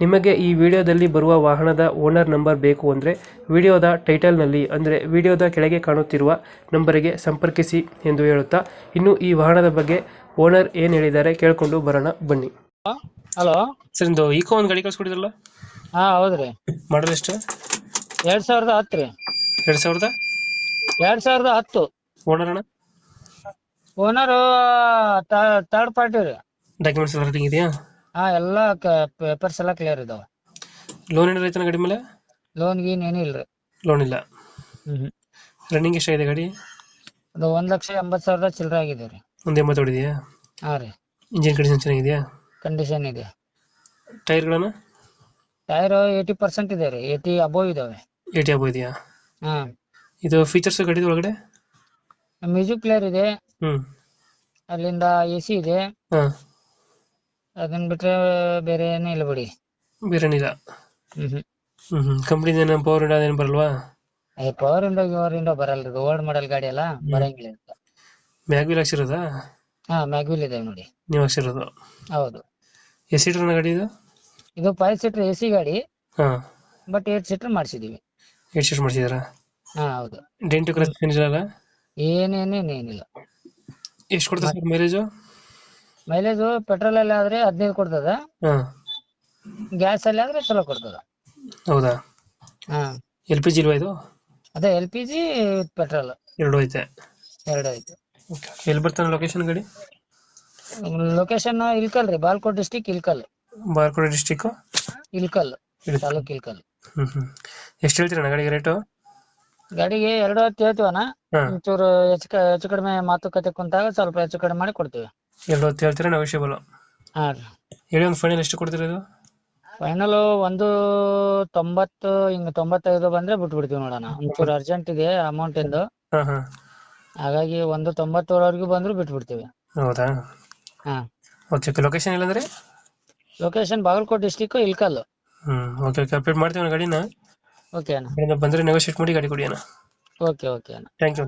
ನಿಮಗೆ ಈ ವಿಡಿಯೋದಲ್ಲಿ ಬರುವ ವಾಹನದ ಓನರ್ ನಂಬರ್ ಬೇಕು ಅಂದರೆ ವಿಡಿಯೋದ ಟೈಟಲ್ನಲ್ಲಿ ಅಂದರೆ ವಿಡಿಯೋದ ಕೆಳಗೆ ಕಾಣುತ್ತಿರುವ ನಂಬರಿಗೆ ಸಂಪರ್ಕಿಸಿ ಎಂದು ಹೇಳುತ್ತಾ ಇನ್ನು ಈ ವಾಹನದ ಬಗ್ಗೆ ಓನರ್ ಏನು ಹೇಳಿದ್ದಾರೆ ಕೇಳಿಕೊಂಡು ಬರೋಣ ಬನ್ನಿ. ಹಲೋ? ಸರ್ ಇಂದು ಈಕೋ ಒಂದು ಗಾಡಿ ಕಳ್ಸ್ಕೊಡಿದ್ರಲ್ಲ? ಹಾ ಹೌದ್ರಿ ಮಾಡಲ್ ಎಷ್ಟು? ಎರಡ್ ಸಾವಿರದ ಹತ್ತು ರೀ. ಎರಡು ಸಾವಿರದ? ಎರಡ್ ಸಾವಿರದ ಹತ್ತು. ಓನರ್ ಅಣ್ಣ? ಓನರು ತರ್ಡ್ ಪಾರ್ಟಿ ರೀ. ಡಾಕ್ಯುಮೆಂಟ್ಸ್ ಎಲ್ಲ ಇದೆಯಾ? ಹಾ ಎಲ್ಲಾ ಪೇಪರ್ಸ್ ಎಲ್ಲಾ ಕ್ಲಿಯರ್ ಇದಾವ. ಲೋನ್ ಏನಾರ ಐತನ ಗಾಡಿ ಮೇಲೆ? ಲೋನ್ ಗೀನ್ ಏನೂ ಇಲ್ರಿ. ಲೋನ್ ಇಲ್ಲ. ಹ್ಮ್. ರನ್ನಿಂಗ್ ಎಷ್ಟಾಗಿದೆ ಗಾಡಿ? ಅದು ಒಂದ್ ಲಕ್ಷ ಎಂಬತ್ ಸಾವಿರದ ಚಿಲ್ಲರೆ ಆಗಿದೆ ರೀ. ಒಂದು ಎಂಬತ್ತು ಹೊಡಿದೆಯಾ? ಹಾ ರೀ. ಇಂಜಿನ್ ಕಂಡೀಷನ್ ಚೆನ್ನಾಗಿದೆಯಾ? ಕಂಡೀಷನ್ ಇದೆ. ಟೈರ್ಗಳನ್ನು ಟೈರ್ ಏಯ್ಟಿ ಪರ್ಸೆಂಟ್ ಇದೆ ರೀ. ಏಯ್ಟಿ ಅಬೋವ್ ಇದಾವೆ. ಏಟಿ ಅಬೋವ್ ಇದೆಯಾ? ಹಾ. ಇದು ಫೀಚರ್ಸ್ ಗಾಡಿದ ಒಳಗಡೆ? ಮ್ಯೂಸಿಕ್ ಪ್ಲೇಯರ್ ಇದೆ. ಹ್ಮ್. ಅಲ್ಲಿಂದ ಎ ಸಿ ಇದೆ. ಹಾಂ. ಅದನ್ನ ಬಿಟ್ರೆ ಬೇರೆ ಏನೂ ಇಲ್ಲ ಬಿಡಿ. ಬೇರೆ ಏನಿಲ್ಲ ಹ್ಮ್ ಹ್ಮ್. ಹ್ಮ್ ಕಂಪ್ನಿ ಕಂಪ್ನಿದ ಪವರ್ ಇಂಡ ಅದೇನು ಬರಲ್ವಾ? ಏ ಪವರ್ ಇಂಡೋ ಗಿವರ್ ಇಂಡೋ ಬರಲ್ರಿ. ಓಲ್ಡ್ ಮಾಡೆಲ್ ಗಾಡಿ ಅಲ್ಲ ಬರಂಗಿಲ್ಲ ಅಂತ. ಮ್ಯಾಗ್ವಿಲ್ ಹಾಕ್ಸಿರೋದಾ? ಹಾ ಮ್ಯಾಗ್ವಿಲ್ ಇದೆ ನೋಡಿ. ನೀವು ಹಾಕ್ಸಿರೋದು? ಹೌದು. ಎ ಸೀಟರ್ನ ಗಾಡಿ ಇದು? ಇದು ಫೈವ್ ಸೀಟರ್ ಎ ಸಿ ಗಾಡಿ ಹಾ. ಬಟ್ ಏಟ್ ಸೀಟರ್ ಮಾಡ್ಸಿದೀವಿ. ಏಟ್ ಸೀಟ್ ಮಾಡ್ಸಿದ್ರ? ಹಾ ಹೌದು. ಡೆಂಟು ಕ್ರಸ್ ಏನಿಲ್ಲ ಏನೇನೇನೇನಿಲ್ಲ ಎಷ್ಟು ಕೊಡ್ತಾರೆ ಸರ್ ಮೈಲೇಜು ಮೈಲೇಜ್ ಪೆಟ್ರೋಲ್ ಅಲ್ಲಿ ಆದ್ರೆ ಹದಿನೈದು ಕೊಡ್ತದ. ಹಾಂ. ಗ್ಯಾಸ್ ಅಲ್ಲಿ ಆದ್ರೆ ಚಲೋ ಕೊಡ್ತದ. ಹೌದಾ? ಹಾ. ಎಲ್ ಪಿ ಜಿ ಇಲ್ವಾ ಇದು? ಅದೇ ಎಲ್ ಪಿ ಜಿ ಪೆಟ್ರೋಲ್ ಎರಡು ಐತೆ. ಎರಡು ಐತೆ. ಎಲ್ಲಿ ಬರ್ತಾನೆ ಲೊಕೇಶನ್ ಗಡಿ? ಲೊಕೇಶನ್ ಇಲ್ಕಲ್ ರೀ ಬಾಲ್ಕೋಟ್ ಡಿಸ್ಟಿಕ್ ಇಲ್ಕಲ್ ಬಾರ್ಕೋಡೆ ಡಿಸ್ಟಿಕ್ ಇಲ್ಕಲ್ ತಾಲೂಕ್ ಇಲ್ಕಲ್ ಹ್ಮ್ ಹ್ಮ್. ಎಷ್ಟು ಹೇಳ್ತೀರಣ್ಣ ಗಾಡಿಗೆ ರೇಟು ಗಾಡಿಗೆ ಎರಡು ಹೊತ್ತು ಹೇಳ್ತೀವನ ಹಾಂ. ಒಂಚೂರು ಹೆಚ್ಚು ಕ- ಹೆಚ್ಚು ಕಡಿಮೆ ಮಾತುಕತೆ ಕುಂತಾಗ ಸ್ವಲ್ಪ ಹೆಚ್ಚು ಕಡಿಮೆ ಮಾಡಿ ಕೊಡ್ತೀವಿ. ಹೊತ್ತು ಹೇಳ್ತೀರಾ? ನೆಗೋಷಿಯಬಲ್ ಹಾ ರೀ. ಹೇಳಿ ಒಂದು ಫೈನಲ್ ಎಷ್ಟು ಕೊಡ್ತೀರಾ ಇದು? ಫೈನಲ್ ಒಂದು ತೊಂಬತ್ತು ಹಿಂಗ ತೊಂಬತ್ತೈದು ಬಂದ್ರೆ ಬಿಟ್ಬಿಡ್ತೀವಿ ನೋಡೋಣ ಒಂಚೂರು ಅರ್ಜೆಂಟ್ ಇದೆ ಅಮೌಂಟ್ ಇಂದು. ಹಾಂ ಹಾಂ. ಹಾಗಾಗಿ ಒಂದು ತೊಂಬತ್ತೇಳವರೆಗೂ ಬಂದ್ರು ಬಿಟ್ಬಿಡ್ತೀವಿ. ಹೌದಾ? ಹಾ. ಓಕೆ ಲೊಕೇಶನ್ ಇಲ್ಲಂದ್ರೆ ಲೊಕೇಶನ್ ಬಾಗಲಕೋಟೆ ಡಿಸ್ಟಿಕ್ ಇಲ್ಕಲ್ ಹ್ಮ್ ಓಕೆ ಓಕೆ ಅಪ್ಡೇಟ್ ಮಾಡ್ತೀವಿ ಗಾಡಿನ. ಓಕೆ ಅಣ್ಣ. ಬಂದ್ರೆ ನೆಗೋಷಿಯೇಟ್ ಮಾಡಿ ಗಾಡಿ ಕೊಡಿ ಅಣ್ಣ. ಓಕೆ ಓಕೆ ಅಣ್ಣ. Thank you